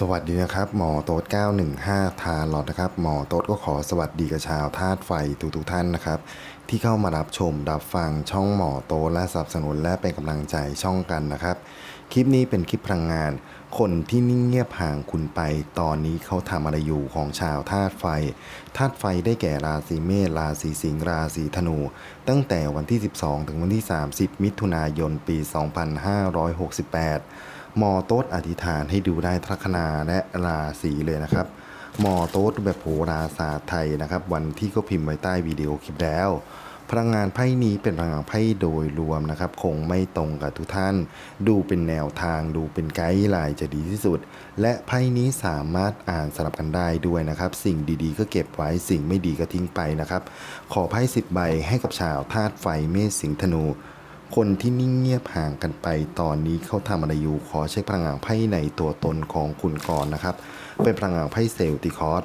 สวัสดีนะครับ หมอโต๊ด915 ทานหลอดนะครับ หมอโต๊ดก็ขอสวัสดีกับชาวธาตุไฟทุกทุกท่านนะครับ ที่เข้ามารับชมรับฟังช่องหมอโต๊ดและสนับสนุนและเป็นกำลังใจช่องกันนะครับ คลิปนี้เป็นคลิปพลังงาน คนที่นิ่งเงียบห่างคุณไป ตอนนี้เขาทำอะไรอยู่ของชาวธาตุไฟธาตุไฟได้แก่ราศีเมษราศีสิงห์ราศีธนู ตั้งแต่วันที่ 12 ถึงวันที่ 30 มิถุนายนปี 2568 มอโต๊ดอธิษฐานให้ดูได้ทัคนาและราศีเลยนะครับมอโต๊ดแบบโหราศาสตร์ไทยนะครับ วันที่ก็พิมพ์ไว้ใต้วิดีโอคลิปแล้ว พลังงานไพ่นี้เป็นพลังงานไพ่โดยรวมนะครับ คงไม่ตรงกับทุกท่าน ดูเป็นแนวทางดูเป็นไกด์ไลน์จะดีที่สุด และไพ่นี้สามารถอ่านสลับกันได้ด้วยนะครับ สิ่งดีๆ ก็เก็บไว้สิ่งไม่ดีก็ทิ้งไปนะครับ ขอไพ่สิบใบให้กับชาวธาตุไฟเมษสิงห์ธนู คนที่นิ่งเงียบห่างกันไป ตอนนี้เขาทำอะไรอยู่ขอเช็คพลังงานไพ่ในตัวตนของคุณก่อนนะครับ เป็นพลังงานไพ่เซลติคอส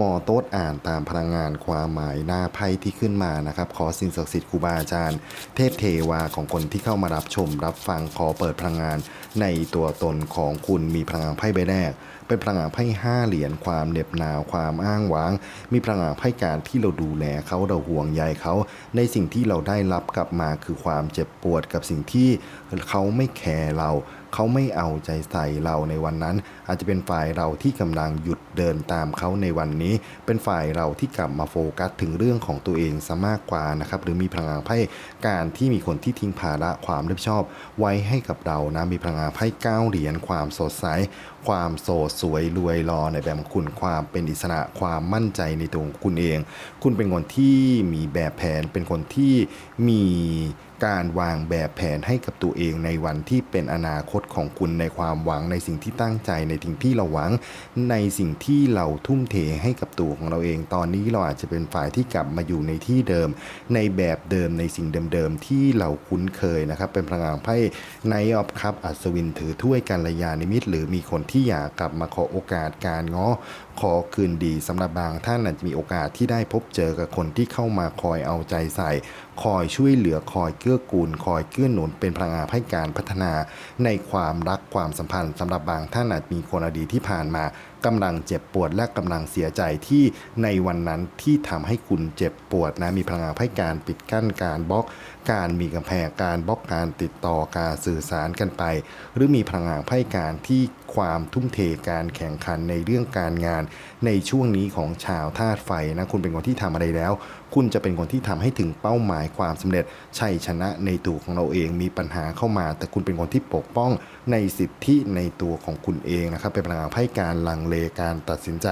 มอโต๊ดอ่านตามพลังงานความหมายหน้าไพ่ที่ขึ้นมานะครับ ขอสิ่งศักดิ์สิทธิ์ครูบาอาจารย์ เทพเทวาของคนที่เข้ามารับชมรับฟังขอเปิดพลังงานในตัวตนของคุณมีพลังงานไพ่ใบแรก เป็นพลังงานไพ่ห้าเหรียญความเหน็บหนาวความอ้างว้าง มีพลังงานไพ่การที่เราดูแลเขาเราห่วงใยเขา ในสิ่งที่เราได้รับกลับมาคือความเจ็บปวดกับสิ่งที่เขาไม่แคร์เราเขาไม่เอาใจใส่เราในวันนั้น อาจจะเป็นฝ่ายเราที่กำลังหยุดเดินตามเขาในวันนี้ เป็นฝ่ายเราที่กลับมาโฟกัสถึงเรื่องของตัวเองซะมากกว่านะครับหรือมีพลังงานไพ่การที่มีคนที่ทิ้งภาระความรับผิดชอบ ไว้ให้กับเรานะมีพลังงานไพ่เก้าเหรียญความสดใส ความโสดสวยรวยรอในแบบของคุณความเป็นอิสระความมั่นใจในตัวของคุณเอง คุณเป็นคนที่มีแบบแผนเป็นคนที่มี การวางแบบแผนให้กับตัวเองในวันที่เป็นอนาคตของคุณในความหวังในสิ่งที่ตั้งใจในสิ่งที่เราหวัง ในสิ่งที่เราทุ่มเทให้กับตัวของเราเอง ตอนนี้เราอาจจะเป็นฝ่ายที่กลับมาอยู่ในที่เดิม ในแบบเดิมในสิ่งเดิมๆที่เราคุ้นเคยนะครับ เป็นพลังงานไพ่ไนออฟครับอัศวินถือถ้วยการยานิมิตหรือมีคนที่อยากกลับมาขอโอกาสการง้อ ขอคืนดีสำหรับบางท่านอาจจะมีโอกาสที่ได้พบเจอกับคนที่เข้ามาคอยเอาใจใส่ คอยช่วยเหลือคอยเกื้อกูล คอยเกื้อหนุนเป็นพลังงานให้การพัฒนาในความรักความสัมพันธ์สำหรับบางท่านอาจมีคนอดีตที่ผ่านมากำลังเจ็บปวดและกำลังเสียใจที่ในวันนั้นที่ทำให้คุณเจ็บปวดนะมีพลังงานให้การปิดกั้นการบล็อก การมีกำแพงการบล็อกการติดต่อการสื่อสารกันไป หรือมีพลังงานให้การที่ ความทุ่มเทการแข่งขันในเรื่องการงาน ในช่วงนี้ของชาวธาตุไฟนะคุณเป็นคนที่ทำอะไรแล้ว คุณจะเป็นคนที่ทำให้ถึงเป้าหมายความสำเร็จชัยชนะในตัวของเราเองมีปัญหาเข้ามา แต่คุณเป็นคนที่ปกป้องในสิทธิในตัวของคุณเองนะครับเป็นพลังให้การลังเลการตัดสินใจ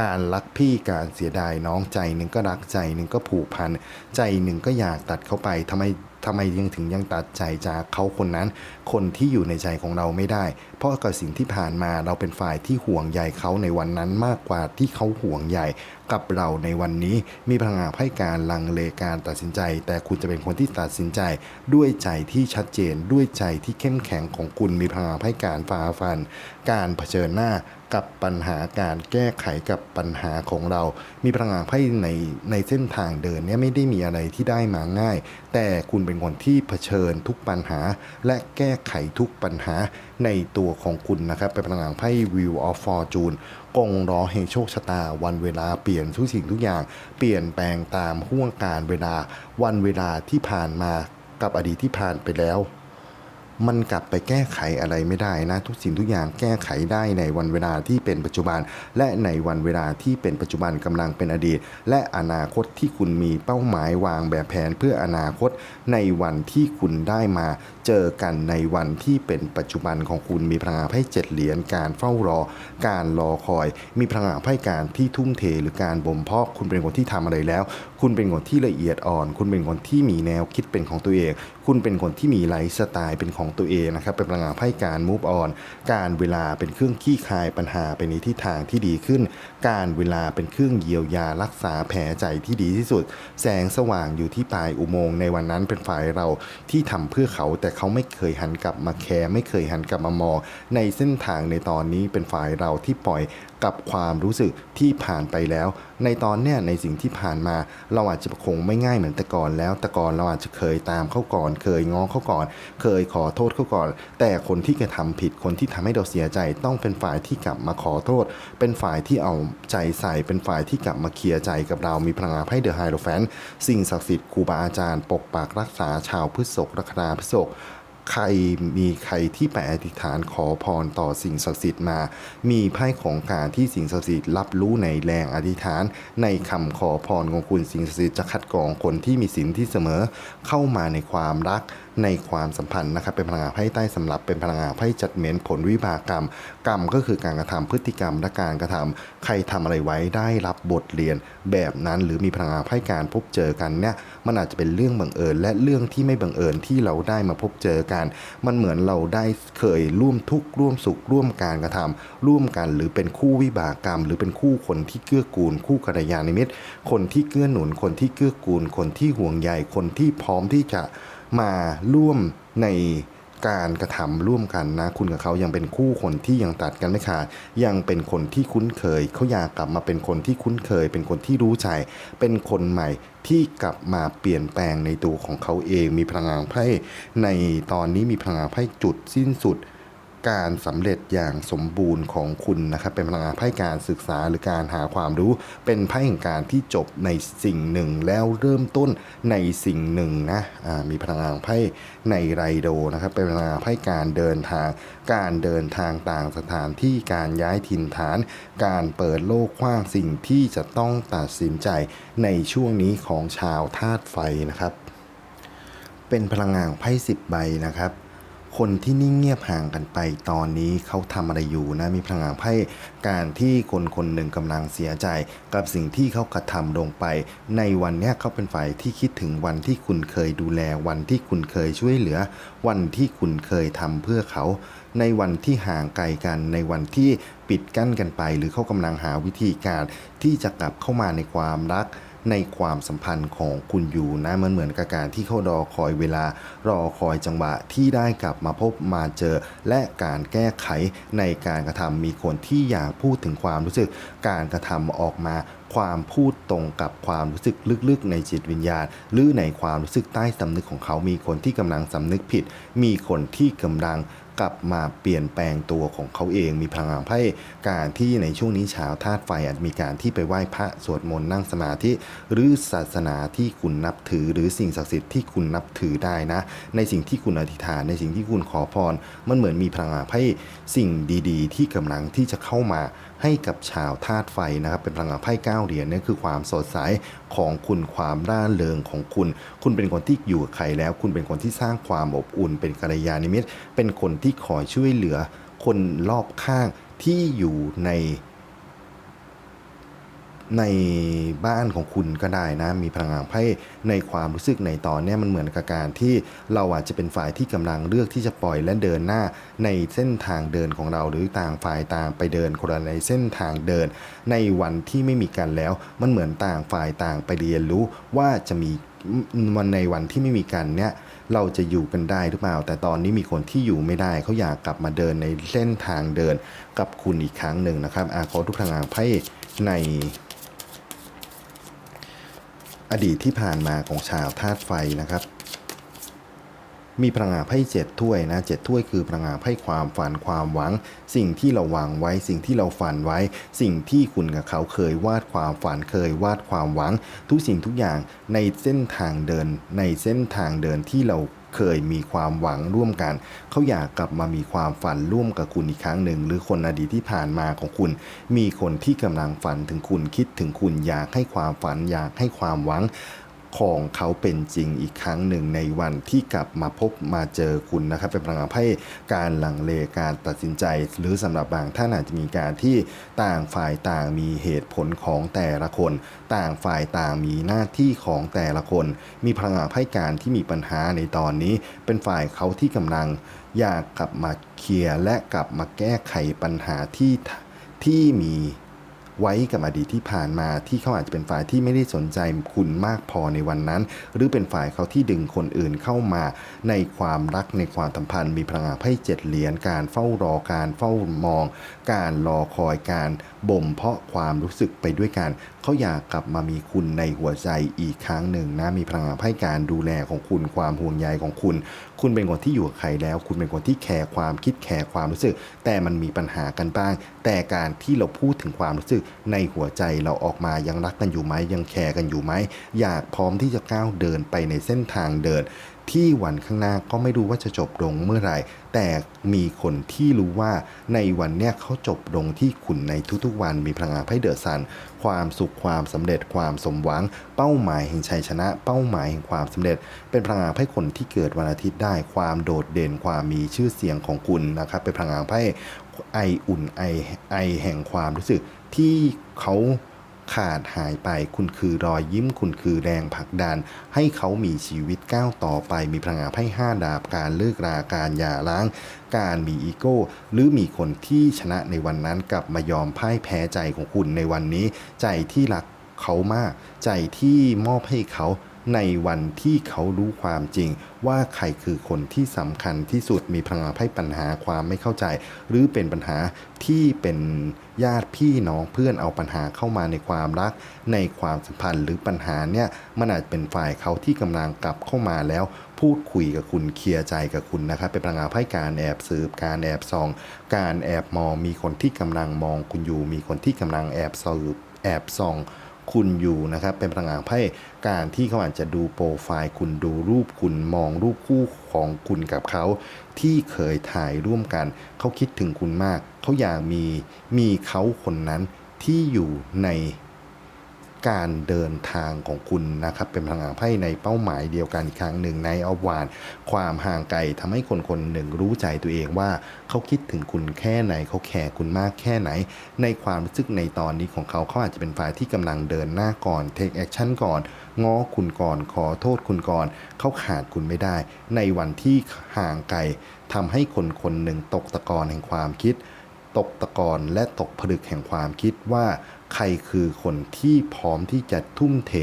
การรักพี่การเสียดายน้องใจหนึ่งก็รักใจหนึ่งก็ผูกพันใจหนึ่งก็อยากตัดเขาไปทำไม ทำไมยังถึงยังตัดใจจากเขาคนนั้น คนที่อยู่ในใจของเราไม่ได้ เพราะกับสิ่งที่ผ่านมาเราเป็นฝ่ายที่ห่วงใยเขาในวันนั้นมากกว่าที่เขาห่วงใยกับเราในวันนี้มีพลังงานให้การลังเลการตัดสินใจ แต่คุณจะเป็นคนที่ตัดสินใจ ด้วยใจที่ชัดเจน ด้วยใจที่เข้มแข็งของคุณมีพลังงานให้การฝ่าฟัน การเผชิญหน้า กับปัญหาการแก้ไขกับปัญหาของเรา มีพลังงานไพ่ในในเส้นทางเดินเนี่ยไม่ได้มีอะไรที่ได้มาง่าย แต่คุณเป็นคนที่เผชิญทุกปัญหา และแก้ไขทุกปัญหาในตัวของคุณนะครับ เป็นพลังงานไพ่ Wheel of Fortune กงล้อแห่งโชคชะตา วันเวลาเปลี่ยนทุกสิ่งทุกอย่าง เปลี่ยนแปลงตามห่วงการเวลา วันเวลาที่ผ่านมากับอดีตที่ผ่านไปแล้ว มันกลับไปแก้ไขอะไรไม่ได้นะ ทุกสิ่งทุกอย่างแก้ไขได้ในวันเวลาที่เป็นปัจจุบัน และในวันเวลาที่เป็นปัจจุบันกำลังเป็นอดีต และอนาคตที่คุณมีเป้าหมายวางแบบแผนเพื่ออนาคตในวันที่คุณได้มาเจอกันในวันที่เป็นปัจจุบันของคุณมีพลังงานไพ่เจ็ดเหรียญการเฝ้ารอ การรอคอย มีพลังงานไพ่การที่ทุ่มเทหรือการบ่มเพาะคุณเป็นคนที่ทำอะไรแล้ว คุณเป็นคนที่ละเอียดอ่อน คุณเป็นคนที่มีแนวคิดเป็นของตัวเอง คุณเป็นคนที่มีไลฟ์สไตล์เป็นของตัวเองนะครับ เป็นพลังงานไพ่การมูฟออน การเวลาเป็นเครื่องขี้คายปัญหาไปในทิศทางที่ดีขึ้น การเวลาเป็นเครื่องเยียวยารักษาแผลใจที่ดีที่สุด แสงสว่างอยู่ที่ปลายอุโมงค์ในวันนั้นเป็นฝ่ายเราที่ทำเพื่อเขาแต่เขาไม่เคยหันกลับมาแคร์ไม่เคยหันกลับมามองในเส้นทางในตอนนี้เป็นฝ่ายเราที่ปล่อยกับความรู้สึกที่ผ่านไปแล้ว ในตอนเนี้ยในสิ่งที่ผ่านมา เราอาจจะคงไม่ง่ายเหมือนแต่ก่อนแล้วแต่ก่อนเราอาจจะเคยตามเขาก่อน เคยง้อเขาก่อน เคยขอโทษเขาก่อน แต่คนที่กระทำผิดคนที่ทำให้เราเสียใจต้องเป็นฝ่ายที่กลับมาขอโทษ เป็นฝ่ายที่เอาใจใส่เป็นฝ่ายที่กลับมาเคลียร์ใจกับเรามีพลังงานไพ่เดอะไฮโรแฟนสิ่งศักดิ์สิทธิ์ครูบาอาจารย์ปกปักรักษาชาวพฤษภลัคนาพฤษภใครมีใครที่ไปอธิษฐานขอพรต่อสิ่งศักดิ์สิทธิ์มา มีไพ่ของการที่สิ่งศักดิ์สิทธิ์รับรู้ในแรงอธิษฐาน ในคำขอพรของคุณสิ่งศักดิ์สิทธิ์จะคัดกรองคนที่มีศีลที่เสมอเข้ามาในความรักในความสัมพันธ์นะครับเป็นพลังงานไพ่ใต้สำหรับเป็นพลังงานไพ่จัดเม้นผลวิบากกรรม กรรมก็คือการกระทำพฤติกรรมและการกระทำใครทำอะไรไว้ได้รับบทเรียนแบบนั้น หรือมีพลังงานไพ่การพบเจอกันเนี่ยมันอาจจะเป็นเรื่องบังเอิญ และเรื่องที่ไม่บังเอิญที่เราได้มาพบเจอกัน มันเหมือนเราได้เคยร่วมทุกข์ร่วมสุขร่วมการกระทำร่วมกันหรือเป็นคู่วิบากกรรม หรือเป็นคู่คนที่เกื้อกูล คู่กัลยาณมิตร คนที่เกื้อหนุนคนที่เกื้อกูล คนที่ห่วงใยคนที่พร้อมที่จะ มาร่วมในการกระทำร่วมกันนะ คุณกับเขายังเป็นคู่คนที่ยังตัดกันไม่ขาดยังเป็นคนที่คุ้นเคย เขาอยากกลับมาเป็นคนที่คุ้นเคย เป็นคนที่รู้ใจ เป็นคนใหม่ที่กลับมาเปลี่ยนแปลงในตัวของเขาเอง มีพลังงานไพ่ในตอนนี้มีพลังงานไพ่จุดสิ้นสุด การสำเร็จอย่างสมบูรณ์ของคุณนะครับเป็นพลังงานไพ่การศึกษาหรือการหาความรู้ เป็นไพ่แห่งการที่จบในสิ่งหนึ่งแล้วเริ่มต้นในสิ่งหนึ่งนะมีพลังงานไพ่ในไรโดนะครับเป็นพลังงานไพ่การเดินทาง การเดินทางต่างสถานที่การย้ายถิ่นฐาน การเปิดโลกกว้างสิ่งที่จะต้องตัดสินใจในช่วงนี้ของชาวธาตุไฟนะครับเป็นพลังงานของไพ่สิบใบนะครับ คนที่นิ่งเงียบห่างกันไป ตอนนี้เขาทำอะไรอยู่นะมีพลังงานไพ่การที่คนคนหนึ่งกำลังเสียใจ กับสิ่งที่เขากระทำลงไป ในวันนี้เขาเป็นฝ่ายที่คิดถึงวันที่คุณเคยดูแลวันที่คุณเคยช่วยเหลือ วันที่คุณเคยทำเพื่อเขา ในวันที่ห่างไกลกัน ในวันที่ปิดกั้นกันไป หรือเขากำลังหาวิธีการที่จะกลับเข้ามาในความรัก ในความสัมพันธ์ของคุณอยู่นะมันเหมือนกับการที่เขารอคอยเวลารอคอยจังหวะที่ได้กลับมาพบมาเจอ และการแก้ไขในการกระทำมีคนที่อยากพูดถึงความรู้สึก การกระทำออกมาความพูดตรงกับความรู้สึกลึกๆ ในจิตวิญญาณ หรือในความรู้สึกใต้สำนึกของเขามีคนที่กำลังสำนึกผิด มีคนที่กำลัง กลับมาเปลี่ยนแปลงตัวของเขาเอง มีพลังงานไพ่การที่ในช่วงนี้ชาวธาตุไฟอาจมีการที่ไปไหว้พระสวดมนต์นั่งสมาธิหรือศาสนาที่คุณนับถือ หรือสิ่งศักดิ์สิทธิ์ที่คุณนับถือได้นะ ในสิ่งที่คุณอธิษฐาน ในสิ่งที่คุณขอพร มันเหมือนมีพลังงานไพ่สิ่งดีๆ ที่กำลังที่จะเข้ามาให้กับชาวธาตุไฟนะครับ เป็นพลังงานไพ่เก้าเหรียญนี่คือความสดใสของคุณความร่าเริงของคุณ คุณเป็นคนที่อยู่กับใครแล้ว คุณเป็นคนที่สร้างความอบอุ่น เป็นกัลยาณมิตร เป็นคนที่คอยช่วยเหลือคนรอบข้างที่อยู่ใน ในบ้านของคุณก็ได้นะ มีพลังงานไพ่ในความรู้สึกในตอนนี้มันเหมือนกับการที่เราอาจจะเป็นฝ่ายที่กำลังเลือกที่จะปล่อยและเดินหน้าในเส้นทางเดินของเราหรือต่างฝ่ายต่างไปเดินคนละในเส้นทางเดิน ในวันที่ไม่มีกันแล้ว มันเหมือนต่างฝ่ายต่างไปเรียนรู้ว่าจะมี วันในวันที่ไม่มีกันเนี่ยเราจะอยู่กันได้หรือเปล่า แต่ตอนนี้มีคนที่อยู่ไม่ได้เขาอยากกลับมาเดินในเส้นทางเดินกับคุณอีกครั้งหนึ่งนะครับอาขอทุกทางานไพ่ใน อดีตที่ผ่านมาของชาวธาตุไฟนะครับ มีพลังงานไพ่เจ็ดถ้วยนะเจ็ดถ้วยคือพลังงานไพ่ความฝันความหวัง สิ่งที่เราวางไว้ สิ่งที่เราฝันไว้ สิ่งที่คุณกับเขาเคยวาดความฝันเคยวาดความหวัง ทุกสิ่งทุกอย่างในเส้นทางเดิน ในเส้นทางเดินที่เราเคยมีความหวังร่วมกัน เขาอยากกลับมามีความฝันร่วมกับคุณอีกครั้งหนึ่ง หรือคนอดีตที่ผ่านมาของคุณ มีคนที่กำลังฝันถึงคุณคิดถึงคุณอยากให้ความฝันอยากให้ความหวัง ของเขาเป็นจริงอีกครั้งหนึ่งในวันที่กลับมาพบมาเจอคุณนะครับ เป็นพลังงานไพ่การหลังเลการตัดสินใจ หรือสำหรับบางท่านอาจจะมีการที่ต่างฝ่ายต่างมีเหตุผลของแต่ละคน ต่างฝ่ายต่างมีหน้าที่ของแต่ละคน มีพลังงานไพ่การที่มีปัญหาในตอนนี้ เป็นฝ่ายเขาที่กำลังอยากกลับมาเคลียร์และกลับมาแก้ไขปัญหาที่ที่มี ไว้กับอดีตที่ผ่านมาที่เขาอาจจะเป็นฝ่ายที่ไม่ได้สนใจคุณมากพอในวันนั้น หรือเป็นฝ่ายเขาที่ดึงคนอื่นเข้ามาในความรักในความสัมพันธ์มีพลังงานไพ่เจ็ดเหรียญการเฝ้ารอการเฝ้ามอง การรอคอยการบ่มเพาะความรู้สึกไปด้วยกันเขาอยากกลับมามีคุณในหัวใจอีกครั้งหนึ่งนะมีพลังงานไพ่การดูแลของคุณความห่วงใยของคุณ คุณเป็นคนที่อยู่กับใครแล้ว คุณเป็นคนที่แคร์ความคิดแคร์ความรู้สึก แต่มันมีปัญหากันบ้าง แต่การที่เราพูดถึงความรู้สึก ในหัวใจเราออกมายังรักกันอยู่ไหมยังแคร์กันอยู่ไหมอยากพร้อมที่จะก้าวเดินไปในเส้นทางเดิน ที่วันข้างหน้าก็ไม่รู้ว่าจะจบลงเมื่อไหร่ แต่มีคนที่รู้ว่าในวันเนี้ยเขาจบลงที่คุณในทุกๆวันมีพลังงานไพ่เดอะซัน ความสุขความสำเร็จความสมหวัง เป้าหมายแห่งชัยชนะ เป้าหมายแห่งความสำเร็จ เป็นพลังงานไพ่คนที่เกิดวันอาทิตย์ได้ ความโดดเด่นความมีชื่อเสียงของคุณนะครับเป็นพลังงานไพ่ไออุ่นไอไอแห่งความรู้สึกที่เขา ขาดหายไปคุณคือรอยยิ้มคุณคือแรงผลักดัน ให้เขามีชีวิตก้าวต่อไปมีพลังงานให้ห้าดาบการเลิกราการหย่าร้าง การมีอีโก้ หรือมีคนที่ชนะในวันนั้นกลับมายอมพ่ายแพ้ใจของคุณในวันนี้ ใจที่รักเขามาก ใจที่มอบให้เขา ในวันที่เขารู้ความจริง ว่าใครคือคนที่สำคัญที่สุดมีพลังงานไพ่ปัญหาความไม่เข้าใจ หรือเป็นปัญหาที่เป็นญาติพี่น้องเพื่อนเอาปัญหาเข้ามาในความรัก ในความสัมพันธ์หรือปัญหาเนี่ยมันอาจเป็นฝ่ายเขาที่กำลังกลับเข้ามาแล้วพูดคุยกับคุณเคลียร์ใจกับคุณนะครับ เป็นพลังงานไพ่การแอบสืบการแอบส่อง การแอบมองมีคนที่กำลังมองคุณอยู่ มีคนที่กำลังแอบสืบแอบส่อง คุณอยู่นะครับเป็นพลังงานไพ่การที่เขาอาจจะดูโปรไฟล์คุณดูรูปคุณมองรูปคู่ของคุณกับเขา ที่เคยถ่ายร่วมกัน เขาคิดถึงคุณมาก เขาอยากมีมีเขาคนนั้นที่อยู่ใน การเดินทางของคุณนะครับ เป็นพลังงานไพ่ในเป้าหมายเดียวกันอีกครั้งหนึ่งในอวาน ความห่างไกลทำให้คนคนหนึ่งรู้ใจตัวเองว่าเขาคิดถึงคุณแค่ไหนเขาแคร์คุณมากแค่ไหน ในความรู้สึกในตอนนี้ของเขาเขาอาจจะเป็นฝ่ายที่กำลังเดินหน้าก่อน take action ก่อนง้อคุณก่อนขอโทษคุณก่อน เขาขาดคุณไม่ได้ ในวันที่ห่างไกลทำให้คนคนหนึ่งตกตะกอนแห่งความคิด ตกตะกอนและตกผลึกแห่งความคิดว่า ใครคือคนที่พร้อมที่จะทุ่มเท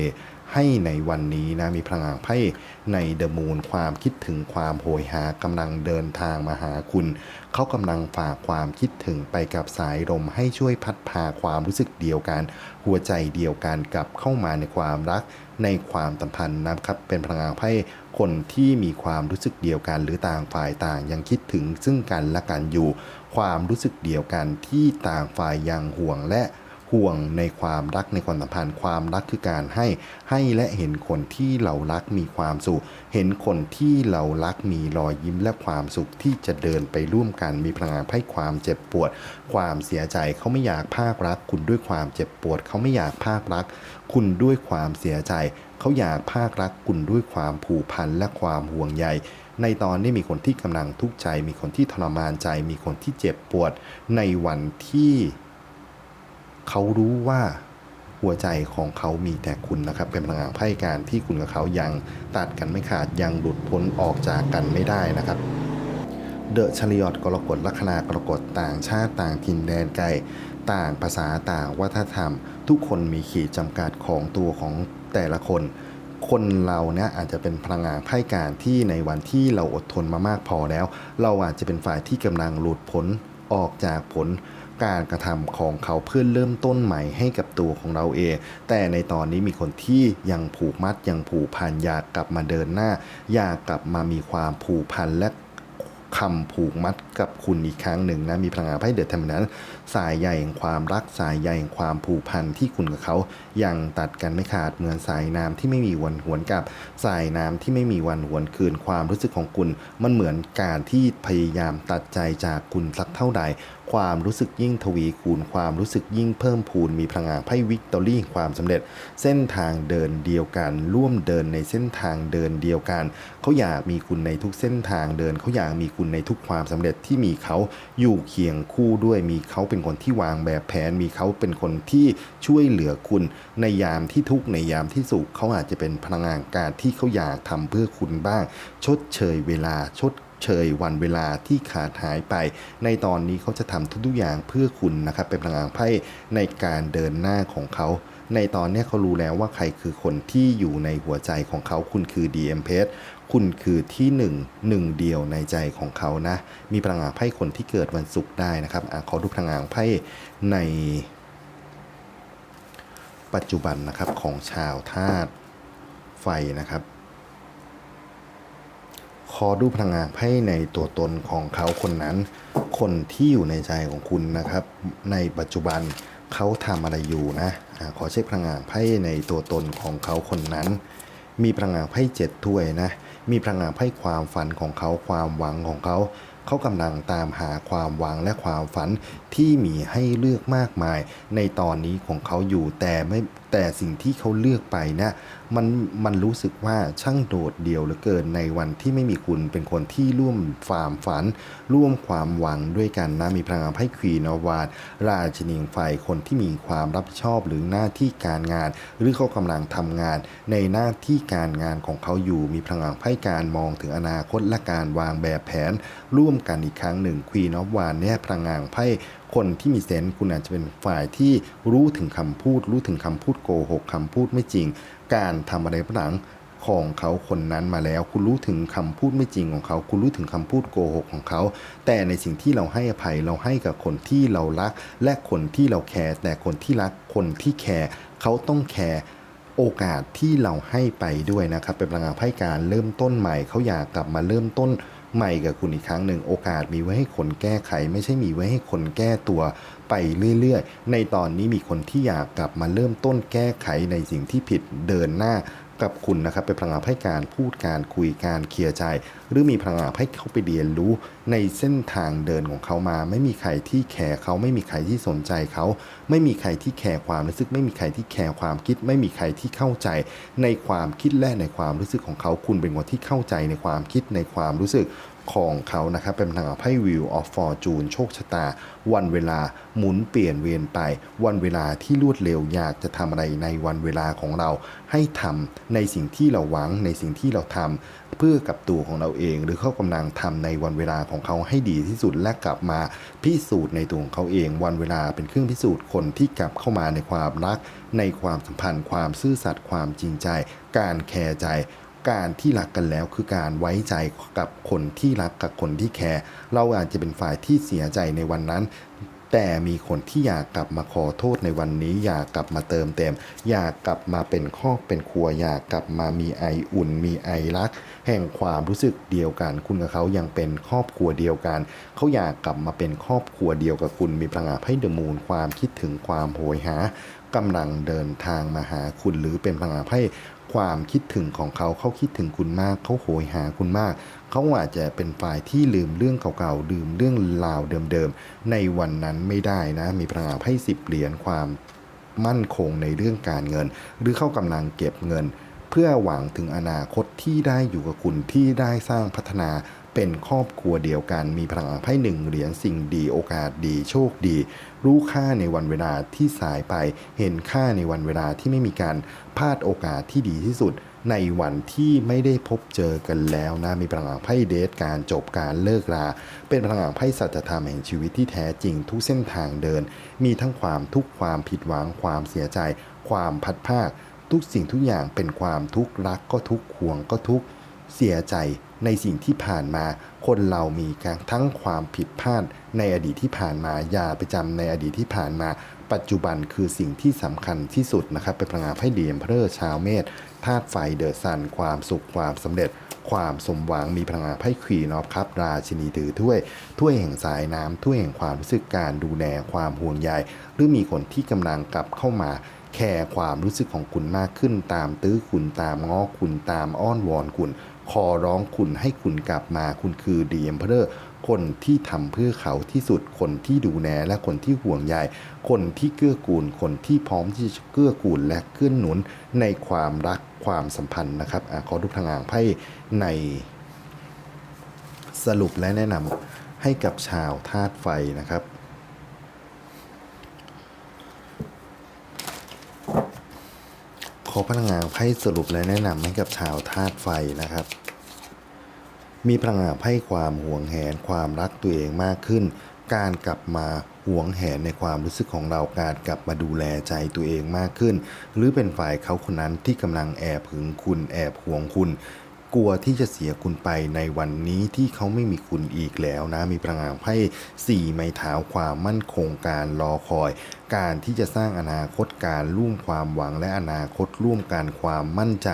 ให้ในวันนี้นะ มีพลังงานไพ่ในเดอะมูนความคิดถึงความโหยหากำลังเดินทางมาหาคุณ เขากำลังฝากความคิดถึงไปกับสายลมให้ช่วยพัดพาความรู้สึกเดียวกัน หัวใจเดียวกันกลับเข้ามาในความรักในความสัมพันธ์นะครับ เป็นพลังงานไพ่คนที่มีความรู้สึกเดียวกัน หรือต่างฝ่ายต่างยังคิดถึงซึ่งกันและกันอยู่ ความรู้สึกเดียวกันที่ต่างฝ่ายยังห่วงและ ห่วงในความรักในความสัมพันธ์ ความรักคือการให้ให้และเห็นคนที่เรารักมีความสุข เห็นคนที่เรารักมีรอยยิ้มและความสุขที่จะเดินไปร่วมกันมีพลังงานไพ่ความเจ็บปวด ความเสียใจเขาไม่อยากภาครัก คุณด้วยความเจ็บปวด เขาไม่อยากภาครัก คุณด้วยความเสียใจ เขาอยากภาครักคุณด้วยความผูกพันและความห่วงใยในตอนนี้มีคนที่กำลังทุกข์ใจ มีคนที่ทรมานใจ มีคนที่เจ็บปวด ในวันที่ เขารู้ว่าหัวใจของเขามีแต่คุณนะครับ เป็นพลังงานไพ่การที่คุณกับเขายังตัดกันไม่ขาดยังหลุดพ้นออกจากกันไม่ได้นะครับเดอะชลิออตกรกฎลัคนากรกฎต่างชาติต่างถิ่นแดนไกล ต่างภาษาต่างวัฒนธรรม ทุกคนมีขีดจำกัดของตัวของแต่ละคน คนเราเนี่ยอาจจะเป็นพลังงานไพ่การที่ในวันที่เราอดทนมามากพอแล้ว เราอาจจะเป็นฝ่ายที่กำลังหลุดพ้นออกจากผล การกระทำของเขาเพื่อเริ่มต้นใหม่ให้กับตัวของเราเอง แต่ในตอนนี้มีคนที่ยังผูกมัดยังผูกพันอยากกลับมาเดินหน้า อยากกลับมามีความผูกพันและคำผูกมัดกับคุณอีกครั้งหนึ่งนะ มีพลังงานไพ่เดือดทำนั้น สายใยแห่งความรักสายใยแห่งความผูกพันที่คุณกับเขายังตัดกันไม่ขาดเหมือนสายน้ำที่ไม่มีวันหวนกลับ สายน้ำที่ไม่มีวันหวนคืนความรู้สึกของคุณ มันเหมือนการที่พยายามตัดใจจากคุณสักเท่าใดความรู้สึกยิ่งทวีคูณความรู้สึกยิ่งเพิ่มพูนมีพลังงานไพ่วิกตอรี่ความสำเร็จ เส้นทางเดินเดียวกัน ร่วมเดินในเส้นทางเดินเดียวกัน เขาอยากมีคุณในทุกเส้นทางเดิน เขาอยากมีคุณในทุกความสำเร็จที่มีเขาอยู่เคียงคู่ด้วยมีเขาเป็นนคนที่วางแบบแผนมีเขาเป็นคนที่ช่วยเหลือคุณในยามที่ทุกข์ในยามที่สุขเขาอาจจะเป็นพลังงานการที่เขาอยากทำเพื่อคุณบ้าง ชดเชยเวลาชดเชยวันเวลาที่ขาดหายไป ในตอนนี้เขาจะทำทุกๆอย่างเพื่อคุณนะครับเป็นพลังงานไพ่ในการเดินหน้าของเขา ในตอนนี้เขารู้แล้วว่าใครคือคนที่อยู่ในหัวใจของเขาคุณคือ DM p คุณคือที่หนึ่งหนึ่งเดียวในใจของเขานะ มีพลังงานไพ่คนที่เกิดวันศุกร์ได้นะครับอขอดูพลังงานไพ่ใน ปัจจุบันนะครับของชาวธาตุไฟนะครับขอดูพลังงานไพ่ในตัวตนของเขาคนนั้น คนที่อยู่ในใจของคุณนะครับ ในปัจจุบัน เขาทำอะไรอยู่นะอะขอเช็คพลังงานไพ่ในตัวตนของเขาคนนั้น มีพลังงานไพ่เจ็ดถ้วยนะ มีพลังงานไพ่ความฝันของเขาความหวังของเขา เขากำลังตามหาความหวังและความฝันที่มีให้เลือกมากมาย ในตอนนี้ของเขาอยู่แต่ไม่แต่สิ่งที่เขาเลือกไปนะมันมันรู้สึกว่าช่างโดดเดี่ยวเหลือเกินในวันที่ไม่มีคุณเป็นคนที่ร่วมความฝัน ร่วมความหวังด้วยกันนะมีพลังงานไพ่ควีนอวาดราชินีไฟคนที่มีความรับผิดชอบหรือหน้าที่การงาน หรือเขากำลังทำงาน ในหน้าที่การงานของเขาอยู่มีพลังงานไพ่การมองถึงอนาคตและการวางแบบแผน ร่วมกันอีกครั้งหนึ่งควีนอวานเนี่ยพลังงานไพ่ คนที่มีเซนส์คุณอาจจะเป็นฝ่ายที่รู้ถึงคำพูด รู้ถึงคำพูดโกหกคำพูดไม่จริง การทำอะไรหลังของเขาคนนั้นมาแล้ว คุณรู้ถึงคำพูดไม่จริงของเขา คุณรู้ถึงคำพูดโกหกของเขา แต่ในสิ่งที่เราให้อภัยเราให้กับคนที่เรารัก และคนที่เราแคร์แต่คนที่รักคนที่แคร์เขาต้องแคร์โอกาสที่เราให้ไปด้วยนะครับ เป็นพลังงานไพ่การเริ่มต้นใหม่เขาอยากกลับมาเริ่มต้น ใหม่กับคุณอีกครั้งหนึ่งโอกาสมีไว้ให้คนแก้ไข ไม่ใช่มีไว้ให้คนแก้ตัวไปเรื่อยๆ ในตอนนี้มีคนที่อยากกลับมาเริ่มต้นแก้ไขในสิ่งที่ผิดเดินหน้า กับคุณนะครับเป็นพลังงานให้การพูดการคุยการเคลียร์ใจ หรือมีพลังงานให้เขาไปเรียนรู้ในเส้นทางเดินของเขามา ไม่มีใครที่แคร์เขาไม่มีใครที่สนใจเขา ไม่มีใครที่แคร์ความรู้สึก ไม่มีใครที่แคร์ความคิด ไม่มีใครที่เข้าใจ ในความคิดและในความรู้สึกของเขา คุณเป็นคนที่เข้าใจในความคิดในความรู้สึก ของเขานะครับเป็นพลังงานไพ่วิวออฟฟอร์จูนโชคชะตา วันเวลาหมุนเปลี่ยนเวียนไป วันเวลาที่รวดเร็วอยากจะทำอะไรในวันเวลาของเรา ให้ทำในสิ่งที่เราหวังในสิ่งที่เราทำเพื่อกับตัวของเราเอง หรือเขากำลังทำในวันเวลาของเขาให้ดีที่สุดและกลับมาพิสูจน์ในตัวของเขาเอง วันเวลาเป็นเครื่องพิสูจน์คนที่กลับเข้ามาในความรัก ในความสัมพันธ์ ความซื่อสัตย์ความจริงใจ การแคร์ใจ การที่รักกันแล้วคือการไว้ใจกับคนที่รักกับคนที่แคร์เราอาจจะเป็นฝ่ายที่เสียใจในวันนั้น แต่มีคนที่อยากกลับมาขอโทษในวันนี้ อยากกลับมาเติมเต็ม อยากกลับมาเป็นครอบเป็นครัว อยากกลับมามีไออุ่น มีไอรัก แห่งความรู้สึกเดียวกัน คุณกับเขายังเป็นครอบครัวเดียวกัน เขาอยากกลับมาเป็นครอบครัวเดียวกับคุณมีพลังงานให้เดอะมูนความคิดถึงความโหยหากำลังเดินทางมาหาคุณหรือเป็นพลังงานให้ ความคิดถึงของเขาเขาคิดถึงคุณมาก เขาโหยหาคุณมาก เขาอาจจะเป็นฝ่ายที่ลืมเรื่องเก่าๆลืมเรื่องราวเดิมๆในวันนั้นไม่ได้นะ มีพลังงานให้สิบเหรียญความมั่นคงในเรื่องการเงิน หรือเขากำลังเก็บเงิน เพื่อหวังถึงอนาคตที่ได้อยู่กับคุณที่ได้สร้างพัฒนาเป็นครอบครัวเดียวกัน มีพลังงานไพ่หนึ่งเหรียญสิ่งดีโอกาสดีโชคดี รู้ค่าในวันเวลาที่สายไป เห็นค่าในวันเวลาที่ไม่มีการพลาดโอกาสที่ดีที่สุด ในวันที่ไม่ได้พบเจอกันแล้วนะ มีพลังงานไพ่เดทการจบการเลิกรา เป็นพลังงานไพ่สัจธรรมแห่งชีวิตที่แท้จริงทุกเส้นทางเดิน มีทั้งความทุกข์ความผิดหวังความเสียใจ ความพัดภาค ทุกสิ่งทุกอย่างเป็นความทุกข์รักก็ทุกข์ห่วงก็ทุกข์เสียใจ ในสิ่งที่ผ่านมา คนเรามีทั้งความผิดพลาดในอดีตที่ผ่านมาอย่าไปจำในอดีตที่ผ่านมา ปัจจุบันคือสิ่งที่สำคัญที่สุดนะครับเป็นพลังงานไพ่เดียมเพอชาวเมษธาตุไฟเดอะซันความสุขความสำเร็จความสมหวังมีพลังงานไพ่ควีนอฟครับ ราชินีถือถ้วยถ้วยแห่งสายน้ำถ้วยแห่งความรู้สึกการดูแลความห่วงใยหรือมีคนที่กำลังกลับเข้ามา แคร์ความรู้สึกของคุณมากขึ้น ตามตื้อคุณตามง้อคุณตามอ้อนวอนคุณ ขอร้องคุณให้คุณกลับมาคุณคือดีเอ็มเพอร์คนที่ทำเพื่อเขาที่สุดคนที่ดูแลและคนที่ห่วงใยคนที่เกื้อกูล คนที่พร้อมที่จะเกื้อกูลและเกื้อหนุนในความรักความสัมพันธ์นะครับอขอดูพลังงานไพ่ในสรุปและแนะนำให้กับชาวธาตุไฟนะครับ ขอพลังงานไพ่สรุปและแนะนำให้กับชาวธาตุไฟนะครับ มีพลังงานให้ความห่วงแหนความรักตัวเองมากขึ้น การกลับมาห่วงแหนในความรู้สึกของเราการกลับมาดูแลใจตัวเองมากขึ้น หรือเป็นฝ่ายเขาคนนั้นที่กำลังแอบหึงคุณแอบห่วงคุณกลัวที่จะเสียคุณไปในวันนี้ที่เขาไม่มีคุณอีกแล้วนะ มีพลังงานไพ่สี่ไม้เท้าความมั่นคงการรอคอย การที่จะสร้างอนาคตการร่วมความหวังและอนาคตร่วมกันความมั่นใจ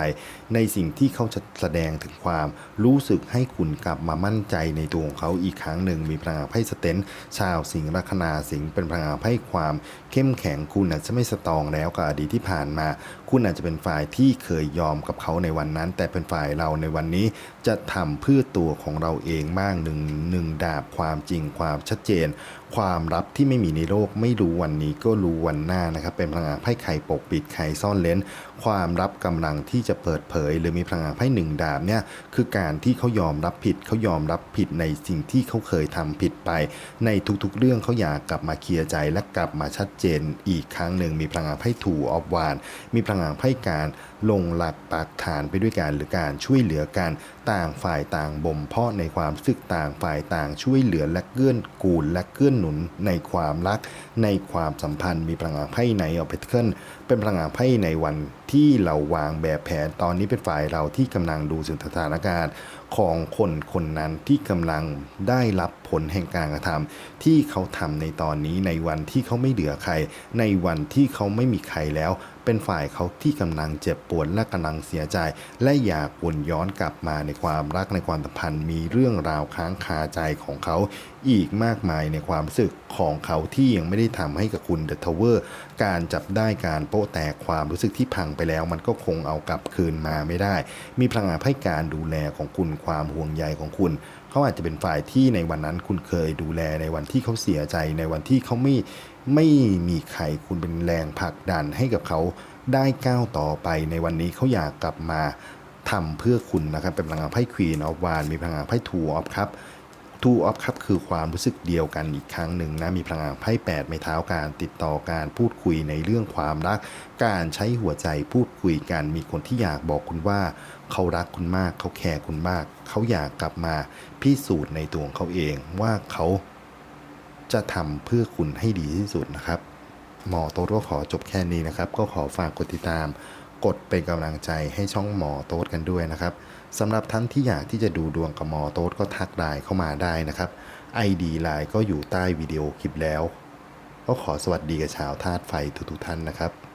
ในสิ่งที่เขาจะแสดงถึงความรู้สึกให้คุณกลับมามั่นใจในตัวของเขาอีกครั้งหนึ่ง มีพลังงานไพ่สเตนชาวสิงห์ลัคนาสิงห์เป็นพลังงานไพ่ความ เข้มแข็งคุณอาจจะไม่สตองแล้วกับอดีตที่ผ่านมา คุณอาจจะเป็นฝ่ายที่เคยยอมกับเขาในวันนั้น แต่เป็นฝ่ายเราในวันนี้จะทำเพื่อตัวของเราเองบ้างหนึ่งหนึ่งดาบความจริงความชัดเจน ความลับที่ไม่มีในโลกไม่รู้วันนี้ก็รู้วันหน้านะครับเป็นพลังงานไพ่ไข่ปกปิดไข่ซ่อนเลนความรับกำลังที่จะเปิดเผย หรือมีพลังงานไพ่หนึ่งดาบเนี่ยคือการที่เขายอมรับผิดเขายอมรับผิดในสิ่งที่เขาเคยทำผิดไป ในทุกๆเรื่องเขาอยากกลับมาเคลียร์ใจและกลับมาชัดเจนอีกครั้งหนึ่งมีพลังงานไพ่ถูออฟวานมีพลังงานไพ่การลงหลักปักฐานไปด้วยกันหรือการช่วยเหลือกันต่างฝ่ายต่างบ่มเพาะในความรู้สึกต่างฝ่ายต่างช่วยเหลือและเกื้อนกูลและเกื้อนหนุนในความรัก ในความสัมพันธ์มีพลังงานไพ่ในออเพทเคิลเป็นพลังงานไพ่ในวันที่เราวางแบบแผนตอนนี้เป็นฝ่ายเราที่กำลังดูสถานการณ์ของคนคนนั้นที่กำลังได้รับผลแห่งการกระทำที่เขาทำในตอนนี้ในวันที่เขาไม่เหลือใคร ในวันที่เขาไม่มีใครแล้ว เป็นฝ่ายเขาที่กำลังเจ็บปวดและกำลังเสียใจ และอยากวนย้อนกลับมาในความรักในความสัมพันธ์ มีเรื่องราวค้างคาใจของเขา อีกมากมายในความรู้สึกของเขาที่ยังไม่ได้ทำให้กับคุณเดอะทาวเวอร์การจับได้การโป๊ะแตกความรู้สึกที่พังไปแล้ว มันก็คงเอากลับคืนมาไม่ได้ มีพลังงานให้การดูแลของคุณความห่วงใยของคุณเขาอาจจะเป็นฝ่ายที่ในวันนั้นคุณเคยดูแลในวันที่เขาเสียใจในวันที่เขาไม่ ไม่มีใครคุณเป็นแรงผลักดันให้กับเขาได้ก้าวต่อไปในวันนี้เขาอยากกลับมาทำเพื่อคุณนะครับ เป็นพลังงานไพ่ควีนออฟวานมีพลังงานไพ่ทูออฟครับทูออฟครับคือความรู้สึกเดียวกันอีกครั้งหนึ่งนะ มีพลังงานไพ่แปดไม้เท้าการติดต่อการพูดคุยในเรื่องความรัก การใช้หัวใจพูดคุยกัน มีคนที่อยากบอกคุณว่า เขารักคุณมาก เขาแคร์คุณมาก เขาอยากกลับมาพิสูจน์ในตัวของเขาเองว่าเขา จะทำเพื่อคุณให้ดีที่สุดนะครับ หมอโต๊ดก็ขอจบแค่นี้นะครับ ก็ขอฝากกดติดตาม กดเป็นกำลังใจให้ช่องหมอโต๊ดกันด้วยนะครับสำหรับท่านที่อยากที่จะดูดวงกับหมอโต๊ดก็ทักไลน์เข้ามาได้นะครับ ID ไลน์ก็อยู่ใต้วิดีโอคลิปแล้ว ก็ขอสวัสดีกับชาวธาตุไฟทุกๆท่านนะครับ